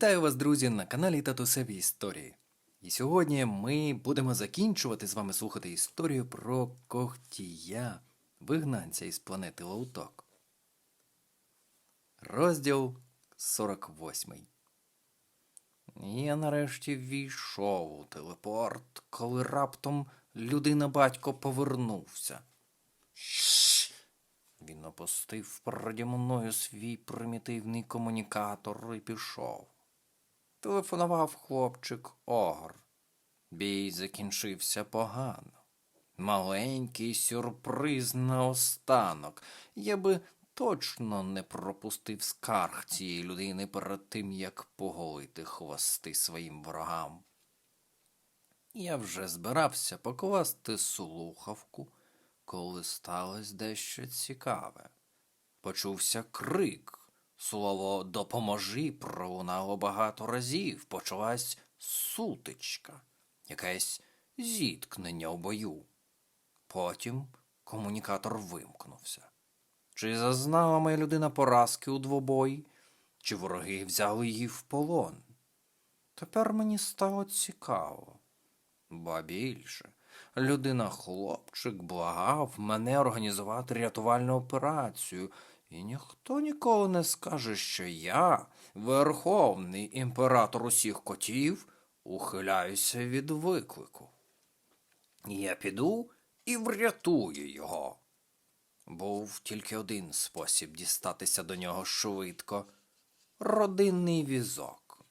Вітаю вас, друзі, на каналі Татусеві Історії. І сьогодні ми будемо закінчувати з вами слухати історію про когтія, вигнанця із планети Лоуток. Розділ 48. Я нарешті ввійшов у телепорт, коли раптом людина-батько повернувся. Він опустив переді мною свій примітивний комунікатор і пішов. Телефонував хлопчик Огр. Бій закінчився погано. Маленький сюрприз наостанок. Я би точно не пропустив скарг цієї людини перед тим, як поголити хвости своїм ворогам. Я вже збирався покласти слухавку, коли сталося дещо цікаве. Почувся крик. Слово допоможи пролунало багато разів. Почалась сутичка, якесь зіткнення у бою. Потім комунікатор вимкнувся. Чи зазнала моя людина поразки у двобої, чи вороги взяли її в полон? Тепер мені стало цікаво. Ба більше, людина-хлопчик благав мене організувати рятувальну операцію, і ніхто ніколи не скаже, що я, верховний імператор усіх котів, ухиляюся від виклику. Я піду і врятую його. Був тільки один спосіб дістатися до нього швидко родинний візок.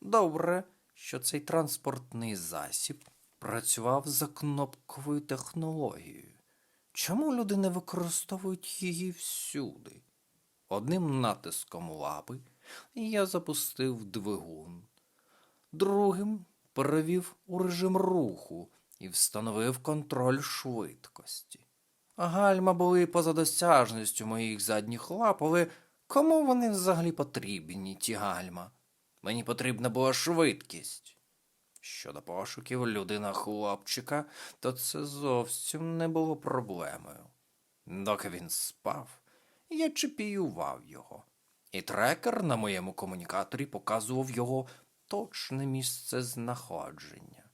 Добре, що цей транспортний засіб працював за кнопковою технологією. Чому люди не використовують її всюди? Одним натиском лапи я запустив двигун, другим перевів у режим руху і встановив контроль швидкості. Гальма були поза досяжністю моїх задніх лап, але кому вони взагалі потрібні, ті гальма? Мені потрібна була швидкість. Щодо пошуків людина хлопчика, то це зовсім не було проблемою. Доки він спав, я чіпіював його, і трекер на моєму комунікаторі показував його точне місце знаходження.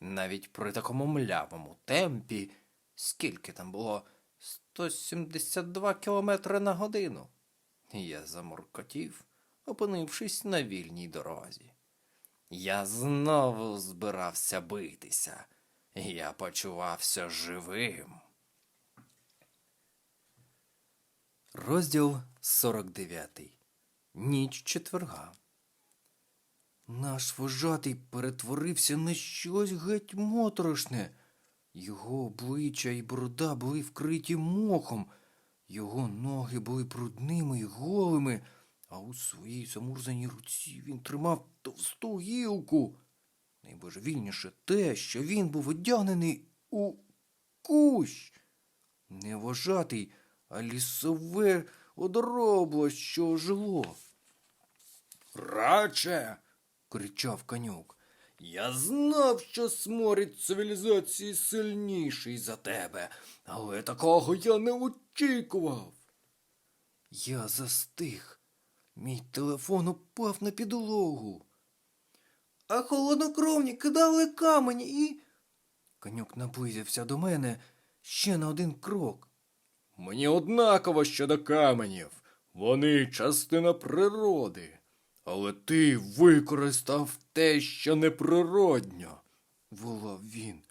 Навіть при такому млявому темпі, скільки там було 172 кілометри на годину. Я замуркотів, опинившись на вільній дорозі. Я знову збирався битися. Я почувався живим. Розділ 49. Ніч четверга. Наш вожатий перетворився на щось геть моторошне. Його обличчя і борода були вкриті мохом, його ноги були брудними і голими, а у своїй замурзаній руці він тримав товсту гілку. Найбожевільніше те, що він був одягнений у кущ. Не вожатий, а лісове одоробло, що ожило. Раче. кричав конюк. Я знав, що сморід цивілізації сильніший за тебе, але такого я не очікував. Я застиг. Мій телефон упав на підлогу. А холоднокровні кидали камені і. Конюк наблизився до мене ще на один крок. Мені однаково щодо каменів. Вони частина природи. Але ти використав те, що неприродньо, волав він.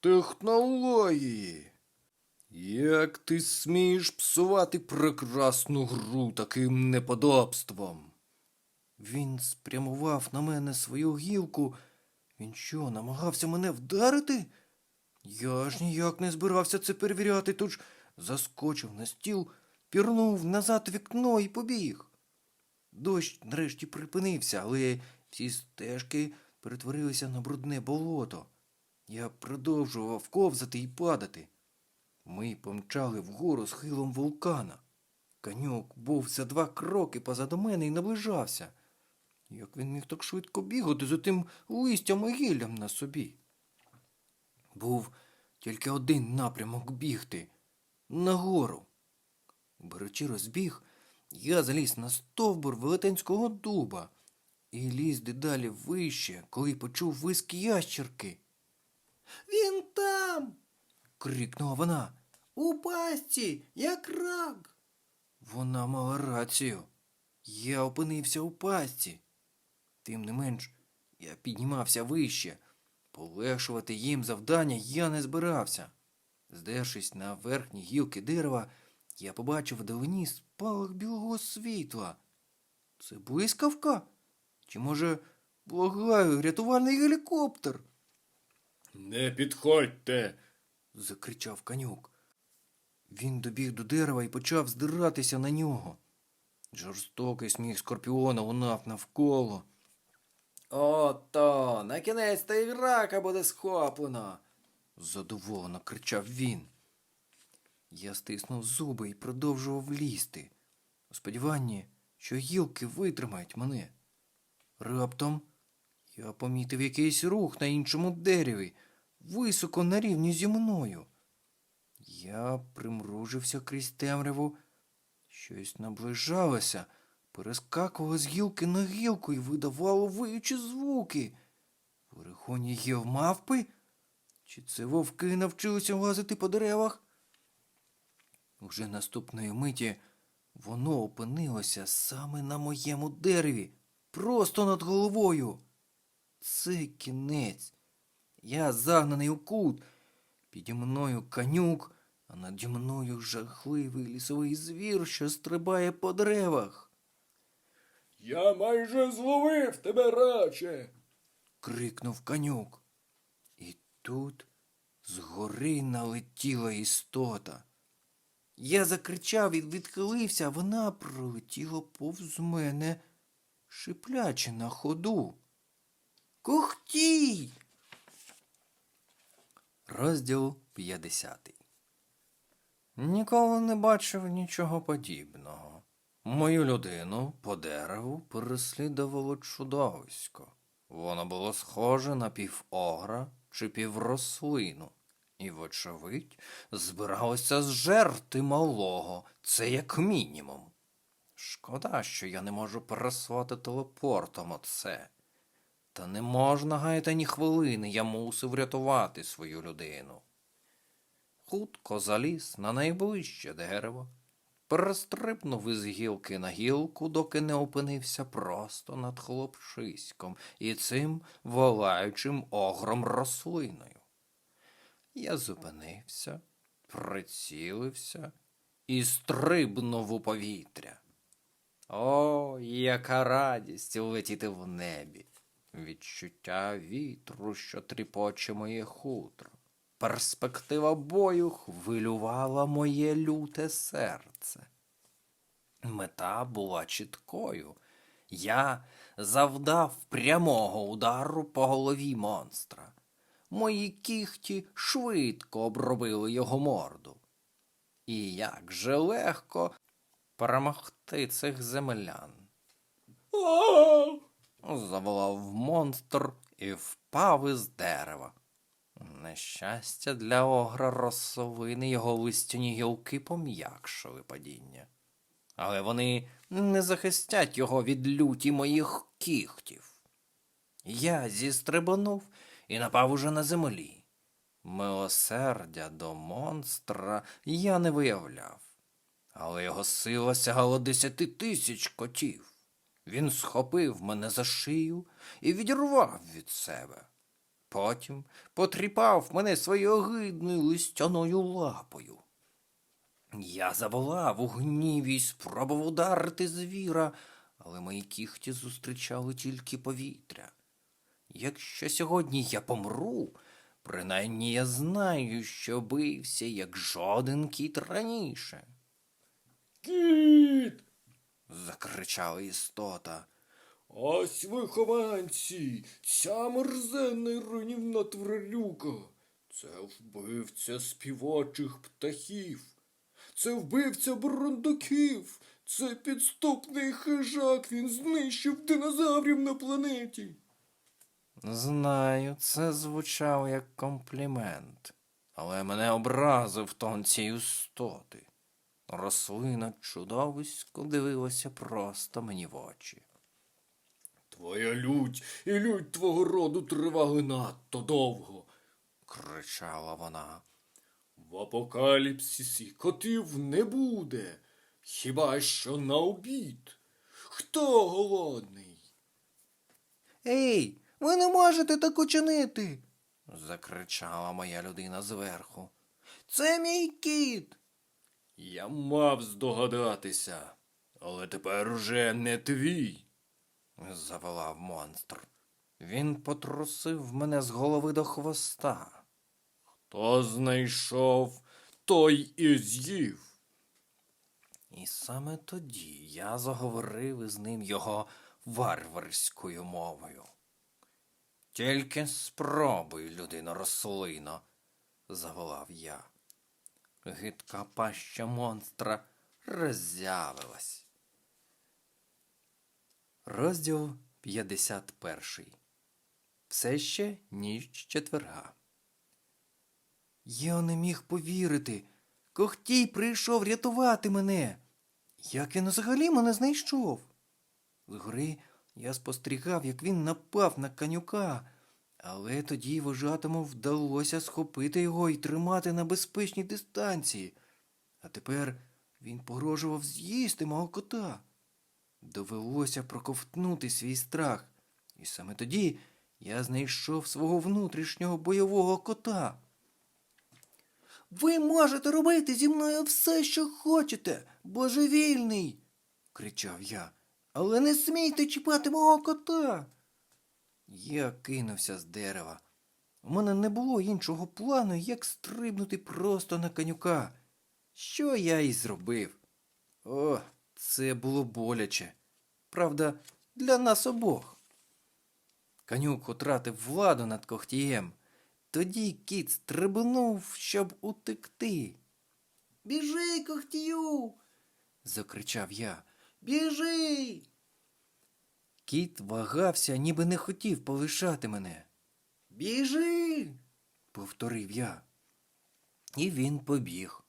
Технології. Як ти смієш псувати прекрасну гру таким неподобством? Він спрямував на мене свою гілку. Він що, намагався мене вдарити? Я ж ніяк не збирався це перевіряти, тож заскочив на стіл, пірнув назад вікно і побіг. Дощ нарешті припинився, але всі стежки перетворилися на брудне болото. Я продовжував ковзати і падати. Ми помчали вгору схилом вулкана. Конюк був за два кроки позаду мене і наближався. Як він міг так швидко бігати за тим листям і гіллям на собі? Був тільки один напрямок бігти нагору. Беручи розбіг, я заліз на стовбур велетенського дуба, і ліз дедалі вище, коли почув виск ящерки. Він там. Крикнула вона. У пастці, як рак. Вона мала рацію. Я опинився у пастці. Тим не менш, я піднімався вище. Полегшувати їм завдання я не збирався. Здершись на верхні гілки дерева, я побачив вдалині спалах білого світла. Це блискавка? Чи, може, благаю, рятувальний гелікоптер? Не підходьте. Закричав конюк. Він добіг до дерева і почав здиратися на нього. Жорстокий сміх скорпіона лунав навколо. Ото, на кінець та й рака буде схоплено. задоволено кричав він. Я стиснув зуби і продовжував лізти, у сподіванні, що гілки витримають мене. Раптом я помітив якийсь рух на іншому дереві, високо на рівні зі мною. Я примружився крізь темряву. Щось наближалося, перескакувало з гілки на гілку і видавало виючі звуки. В орехоні є мавпи? Чи це вовки навчилися лазити по деревах? Уже наступної миті воно опинилося саме на моєму дереві, просто над головою. Це кінець. Я загнаний у кут. Піді мною канюк, а наді мною жахливий лісовий звір, що стрибає по деревах. Я майже зловив тебе, раче. крикнув канюк. І тут згори налетіла істота. Я закричав і відхилився, а вона пролетіла повз мене, шиплячи на ходу. Кухтій! Розділ 50 Ніколи не бачив нічого подібного. Мою людину по дереву переслідувало чудовисько. Воно було схоже на півогра чи піврослину, і, вочевидь, збиралося зжерти малого, це як мінімум. Шкода, що я не можу переслати телепортом оце. Та не можна гаяти ні хвилини, я мусив рятувати свою людину. Хутко заліз на найближче дерево, перестрибнув із гілки на гілку, доки не опинився просто над хлопчиськом і цим волаючим огром рослиною. Я зупинився, прицілився і стрибнув у повітря. О, яка радість летіти в небі! Відчуття вітру, що тріпоче моє хутро. Перспектива бою хвилювала моє люте серце. Мета була чіткою. Я завдав прямого удару по голові монстра. Мої кіхті швидко обробили його морду. І як же легко перемогти цих землян. Заволав монстр і впав із дерева. Нещастя для огра росовини його листяні гілки пом'якшили падіння. Але вони не захистять його від люті моїх кіхтів. Я зістрибанув і напав уже на землі. Милосердя до монстра я не виявляв, але його сила сягала десяти тисяч котів. Він схопив мене за шию і відірвав від себе. Потім потріпав мене своєю огидною листяною лапою. Я заволав у гніві й спробував ударити звіра, але мої кіхті зустрічали тільки повітря. Якщо сьогодні я помру, принаймні я знаю, що бився, як жоден кіт раніше. Кіт! Закричала істота. Ось вихованці, ця мерзенна руйнівна тварюка. Це вбивця співочих птахів. Це вбивця бурундуків. Це підступний хижак. Він знищив динозаврів на планеті. Знаю, це звучало як комплімент, але мене образив тон цієї істоти. Рослина чудовисько дивилася просто мені в очі. Твоя лють і лють твого роду тривали надто довго. кричала вона. В апокаліпсисі котів не буде, хіба що на обід. Хто голодний? Ей, ви не можете так учинити. закричала моя людина зверху. Це мій кіт. Я мав здогадатися, але тепер уже не твій. заволав монстр. Він потрусив мене з голови до хвоста. Хто знайшов, той і з'їв. І саме тоді я заговорив із ним його варварською мовою. Тільки спробуй, людино рослино, заволав я. Гидка паща монстра роззявилась. Розділ 51. Все ще ніч четверга. Я не міг повірити. Кохтій прийшов рятувати мене. Як він взагалі мене знайшов? Згори я спостерігав, як він напав на канюка, але тоді вожатому вдалося схопити його і тримати на безпечній дистанції. А тепер він погрожував з'їсти мого кота. Довелося проковтнути свій страх, і саме тоді я знайшов свого внутрішнього бойового кота. Ви можете робити зі мною все, що хочете, божевільний, кричав я. Але не смійте чіпати мого кота. Я кинувся з дерева. У мене не було іншого плану, як стрибнути просто на канюка. Що я і зробив. О, це було боляче. Правда, для нас обох. Канюк втратив владу над когтієм. Тоді кіт стрибнув, щоб утекти. Біжи, когтію. закричав я. Біжи. Кіт вагався, ніби не хотів полишати мене. Біжи, повторив я. І він побіг.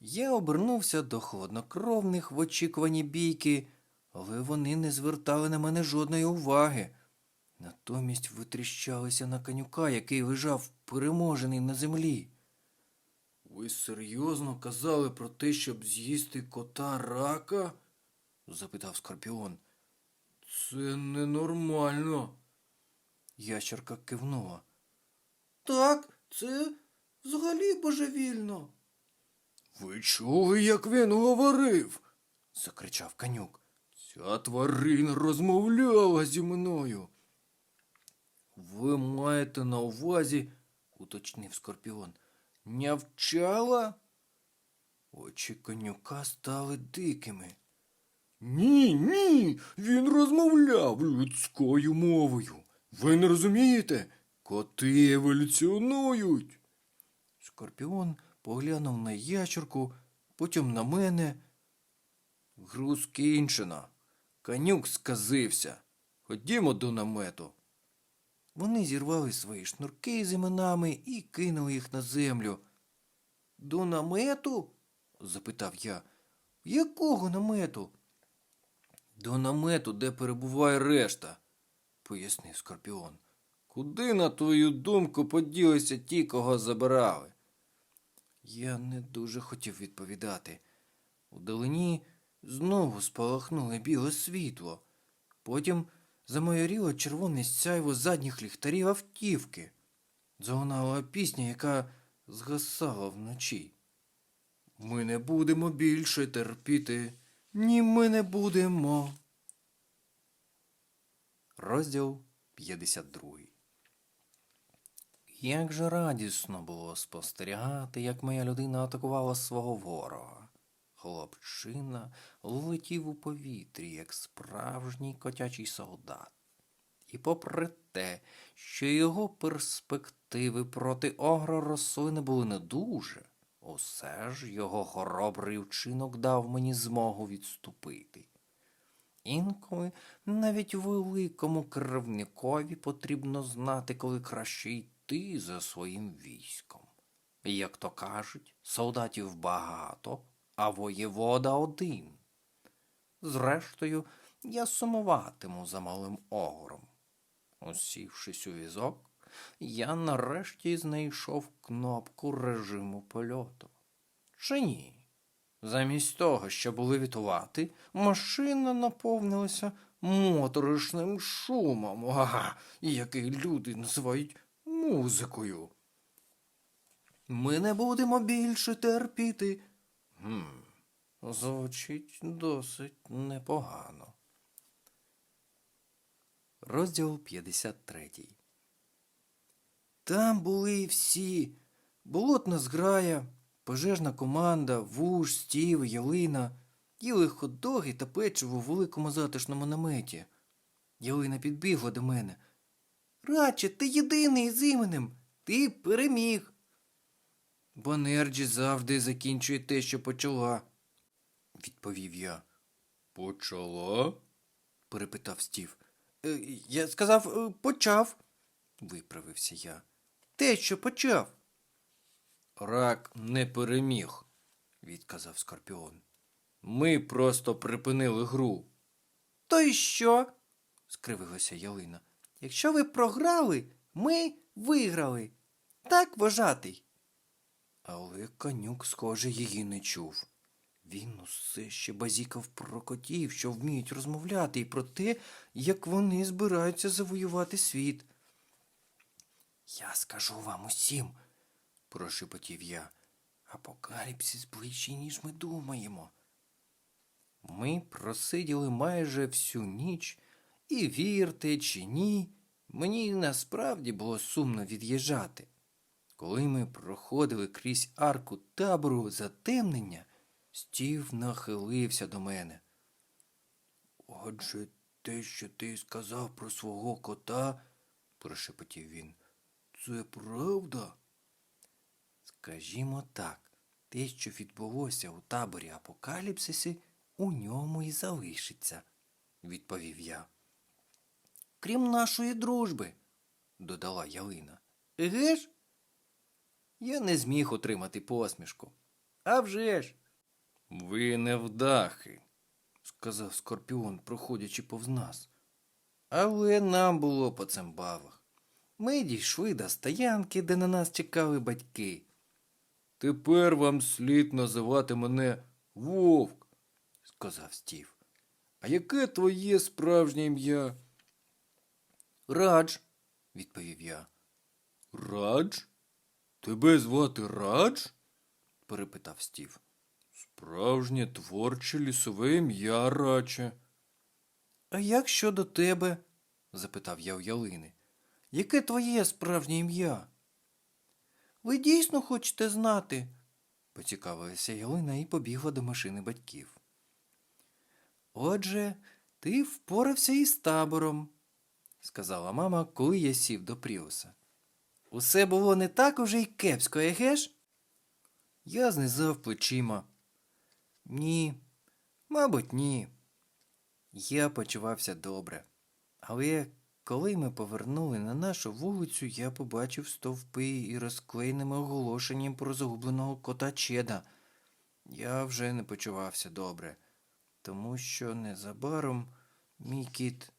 Я обернувся до холоднокровних в очікуванні бійки, але вони не звертали на мене жодної уваги. Натомість витріщалися на канюка, який лежав переможений на землі. Ви серйозно казали про те, щоб з'їсти кота рака? запитав скорпіон. Це ненормально. Ящерка кивнула. Так, це взагалі божевільно. Ви чули, як він говорив? закричав канюк. Ця тварина розмовляла зі мною. Ви маєте на увазі, уточнив скорпіон, нявчала? Очі конюка стали дикими. Ні, ні, він розмовляв людською мовою. Ви не розумієте? Коти еволюціонують. Скорпіон поглянув на ящерку, потім на мене. Груз кінчено. Канюк сказився. Ходімо до намету. Вони зірвали свої шнурки з іменами і кинули їх на землю. До намету? запитав я. Якого намету? До намету, де перебуває решта, пояснив скорпіон. Куди, на твою думку, поділися ті, кого забирали? Я не дуже хотів відповідати. Удалині знову спалахнуло біле світло. Потім замайоріло червоне сяйво задніх ліхтарів автівки. Залунала пісня, яка згасала вночі. Ми не будемо більше терпіти. Ні, ми не будемо. Розділ 52 Як же радісно було спостерігати, як моя людина атакувала свого ворога. Хлопчина летів у повітрі, як справжній котячий солдат. І попри те, що його перспективи проти огра рослини були не дуже, усе ж його хоробрий вчинок дав мені змогу відступити. Інколи навіть великому кривникові потрібно знати, коли краще йти за своїм військом. Як то кажуть, солдатів багато, а воєвода один. Зрештою, я сумуватиму за малим огором. Усівшись у візок, я нарешті знайшов кнопку режиму польоту. Чи ні? Замість того, щоб левітувати, машина наповнилася моторошним шумом, ага, який люди називають музикою. Ми не будемо більше терпіти. Хм, звучить досить непогано. Розділ 53. Там були всі. Болотна зграя, пожежна команда, вуш, стів, ялина, їли хот-доги та печиво в великому затишному наметі. Ялина підбігла до мене. Радче, ти єдиний з іменем. Ти переміг. Бо Нерджі завжди закінчує те, що почала, відповів я. Почала? перепитав Стів. «Е, я сказав, е, почав, виправився я. Те, що почав. Рак не переміг, відказав Скорпіон. Ми просто припинили гру. То й що? скривилася Ялина. Якщо ви програли, ми виграли. Так, вожатий. Але конюк, схоже, її не чув. Він усе ще базікав про котів, що вміють розмовляти, і про те, як вони збираються завоювати світ. Я скажу вам усім, прошепотів я. Апокаліпсис ближче, ніж ми думаємо. Ми просиділи майже всю ніч, і вірте чи ні, мені насправді було сумно від'їжджати. Коли ми проходили крізь арку табору затемнення, Стів нахилився до мене. Отже, те, що ти сказав про свого кота, прошепотів він, це правда? Скажімо так, те, що відбулося у таборі апокаліпсисі, у ньому і залишиться, відповів я. Крім нашої дружби, додала Ялина. Еге ж? Я не зміг отримати посмішку. А вже ж. Ви невдахи, сказав Скорпіон, проходячи повз нас. Але нам було по цимбалах. Ми дійшли до стоянки, де на нас чекали батьки. Тепер вам слід називати мене Вовк, сказав Стів. А яке твоє справжнє ім'я? Радж, відповів я. Радж? Тебе звати Радж? перепитав Стів. Справжнє творче лісове ім'я, раче. А як щодо тебе? запитав я у Ялини. Яке твоє справжнє ім'я? Ви дійсно хочете знати? поцікавилася Ялина і побігла до машини батьків. Отже, ти впорався із табором, сказала мама, коли я сів до Пріуса. Усе було не так уже й кепсько, еге ж? Я знизав плечима. Ні, мабуть, ні. Я почувався добре. Але коли ми повернули на нашу вулицю, я побачив стовпи і розклеєними оголошенням про загубленого кота Чеда. Я вже не почувався добре, тому що незабаром мій кіт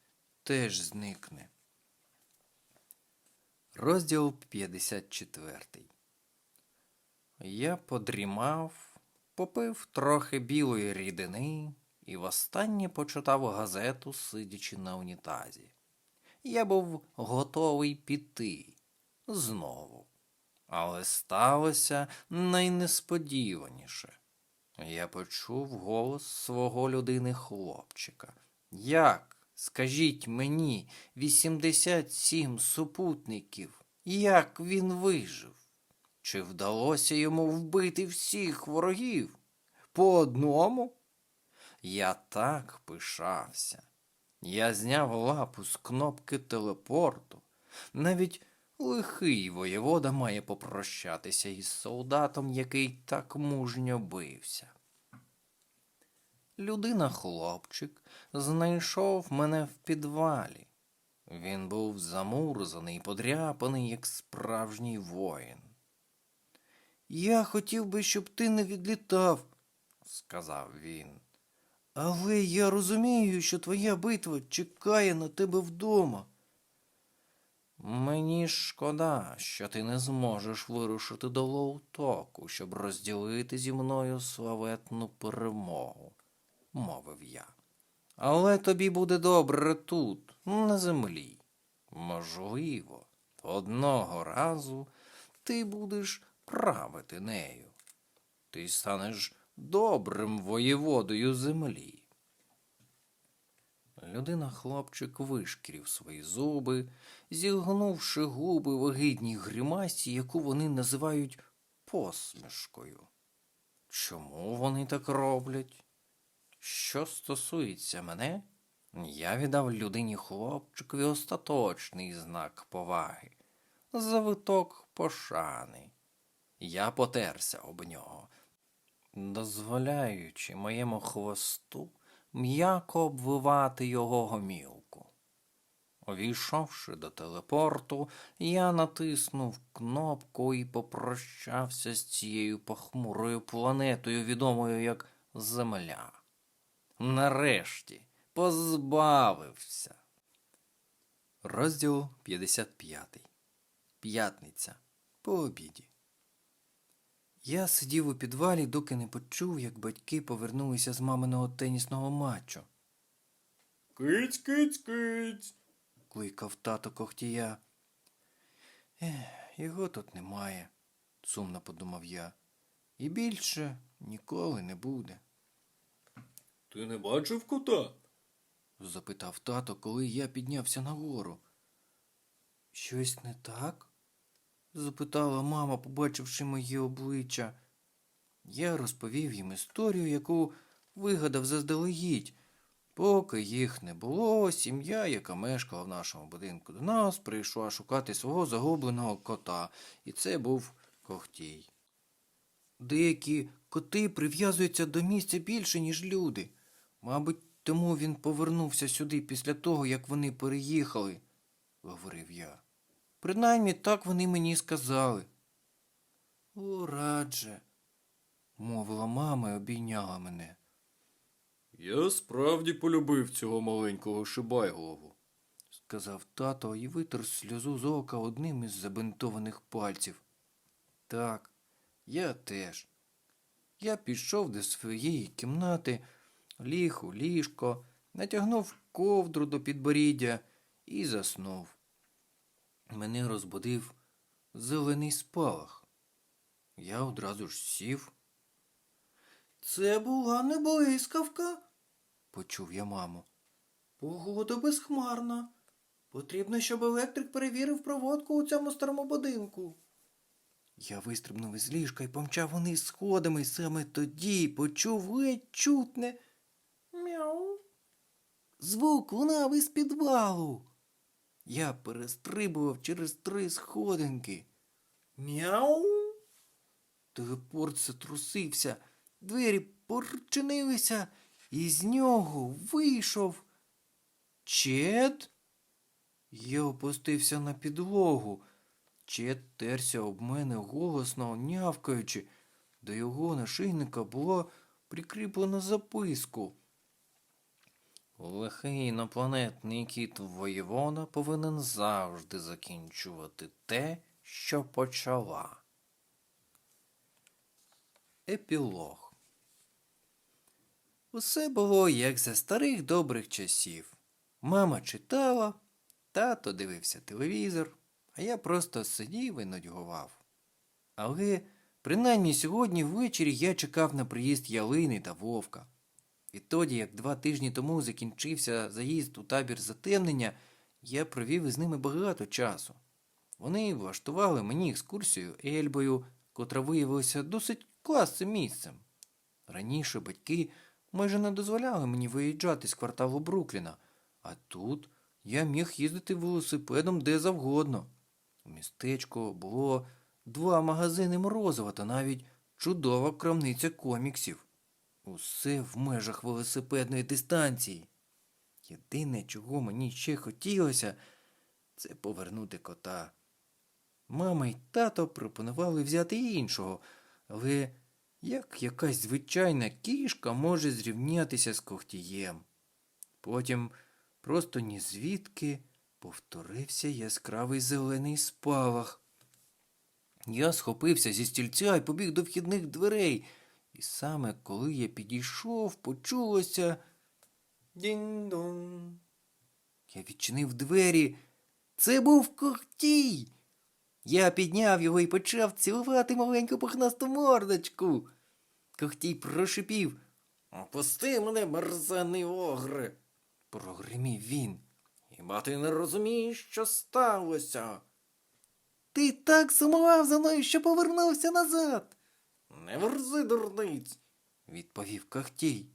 теж зникне. Розділ 54 Я подрімав, попив трохи білої рідини і востаннє почитав газету, сидячи на унітазі. Я був готовий піти знову. Але сталося найнесподіваніше. Я почув голос свого людини хлопчика. Як, скажіть мені, 87 супутників, як він вижив? Чи вдалося йому вбити всіх ворогів? По одному? Я так пишався. Я зняв лапу з кнопки телепорту. Навіть лихий воєвода має попрощатися із солдатом, який так мужньо бився. Людина хлопчик знайшов мене в підвалі. Він був замурзаний і подряпаний, як справжній воїн. Я хотів би, щоб ти не відлітав, сказав він. Але я розумію, що твоя битва чекає на тебе вдома. Мені шкода, що ти не зможеш вирушити до Лоутоку, щоб розділити зі мною славетну перемогу, мовив я. Але тобі буде добре тут, на землі. Можливо, одного разу ти будеш правити нею. Ти станеш добрим воєводою землі. Людина хлопчик вишкірів свої зуби, зігнувши губи в огидній гримасі, яку вони називають посмішкою. Чому вони так роблять? Що стосується мене, я віддав людині хлопчикові остаточний знак поваги, завиток пошани. Я потерся об нього, дозволяючи моєму хвосту м'яко обвивати його гомілку. Увійшовши до телепорту, я натиснув кнопку і попрощався з цією похмурою планетою, відомою як Земля. Нарешті позбавився. Розділ 55. П'ятниця. По обіді. Я сидів у підвалі, доки не почув, як батьки повернулися з маминого тенісного матчу. Киць, киць, киць. кликав тато когтія. Ех, його тут немає, сумно подумав я. І більше ніколи не буде. Ти не бачив кота? запитав тато, коли я піднявся нагору. Щось не так? Запитала мама, побачивши моє обличчя. Я розповів їм історію, яку вигадав заздалегідь. Поки їх не було, сім'я, яка мешкала в нашому будинку до нас, прийшла шукати свого загубленого кота, і це був когтій. Деякі коти прив'язуються до місця більше, ніж люди. Мабуть, тому він повернувся сюди після того, як вони переїхали, говорив я. Принаймні так вони мені сказали. О, радже, мовила мама і обійняла мене. Я справді полюбив цього маленького шибайголову. сказав тато і витер сльозу з ока одним із забинтованих пальців. Так, я теж. Я пішов до своєї кімнати, ліг у ліжко, натягнув ковдру до підборіддя і заснув. Мене розбудив зелений спалах. Я одразу ж сів. Це була не блискавка, почув я маму. Погода безхмарна. Потрібно, щоб електрик перевірив проводку у цьому старому будинку. Я вистрибнув із ліжка і помчав вниз сходами, саме тоді почув ледь чутне мяу. Звук лунав із підвалу. Я перестрибував через три сходинки. Мяу. Телепорт затрусився, двері порчинилися, і з нього вийшов. Чет? Я опустився на підлогу. Чет терся об мене голосно нявкаючи. До його нашийника було прикріплено записку. Лихий інопланетний кіт воєвона повинен завжди закінчувати те, що почала. Епілог Усе було як за старих добрих часів. Мама читала, тато дивився телевізор, а я просто сидів і нудьгував. Але принаймні сьогодні ввечері я чекав на приїзд Ялини та Вовка. Відтоді, як два тижні тому закінчився заїзд у табір затемнення, я провів із ними багато часу. Вони влаштували мені екскурсію Ельбою, котра виявилася досить класним місцем. Раніше батьки майже не дозволяли мені виїжджати з кварталу Брукліна, а тут я міг їздити велосипедом де завгодно. У містечку було два магазини морозива та навіть чудова крамниця коміксів. Усе в межах велосипедної дистанції. Єдине, чого мені ще хотілося, це повернути кота. Мама й тато пропонували взяти іншого, але як якась звичайна кішка може зрівнятися з когтієм. Потім просто ні звідки повторився яскравий зелений спалах. Я схопився зі стільця і побіг до вхідних дверей. І саме коли я підійшов, почулося дінь-дон. Я відчинив двері. Це був когтій. Я підняв його і почав цілувати маленьку пухнасту мордочку. Когтій прошипів. Опусти мене, мерзений огре, прогримів він. Хіба ти не розумієш, що сталося? Ти так сумував за мною, що повернувся назад. Не верзи, дурниць, відповів Когтій.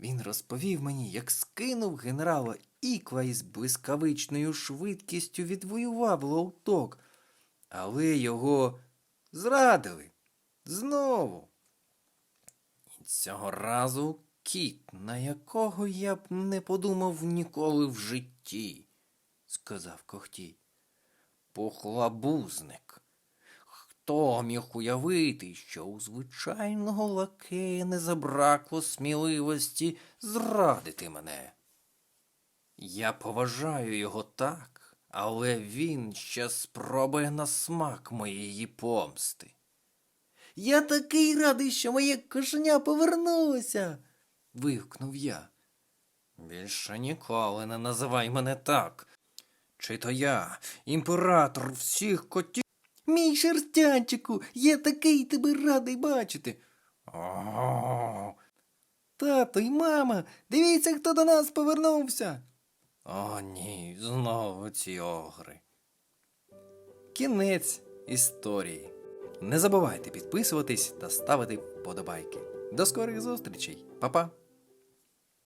Він розповів мені, як скинув генерала Іква із блискавичною швидкістю відвоював лоуток, але його зрадили знову. І цього разу кіт, на якого я б не подумав ніколи в житті, сказав Когтій. Похлабузник. Хто міг уявити, що у звичайного лакея не забракло сміливості зрадити мене? Я поважаю його так, але він ще спробує на смак моєї помсти. Я такий радий, що моє кошеня повернулося. вигукнув я. Більше ніколи не називай мене так. Чи то я, імператор всіх котів. Мій шерстянчику, я такий тебе радий бачити. Тато й мама, дивіться, хто до нас повернувся. О, ні, знову ці огри. Кінець історії. Не забувайте підписуватись та ставити вподобайки. До скорих зустрічей, Па-па!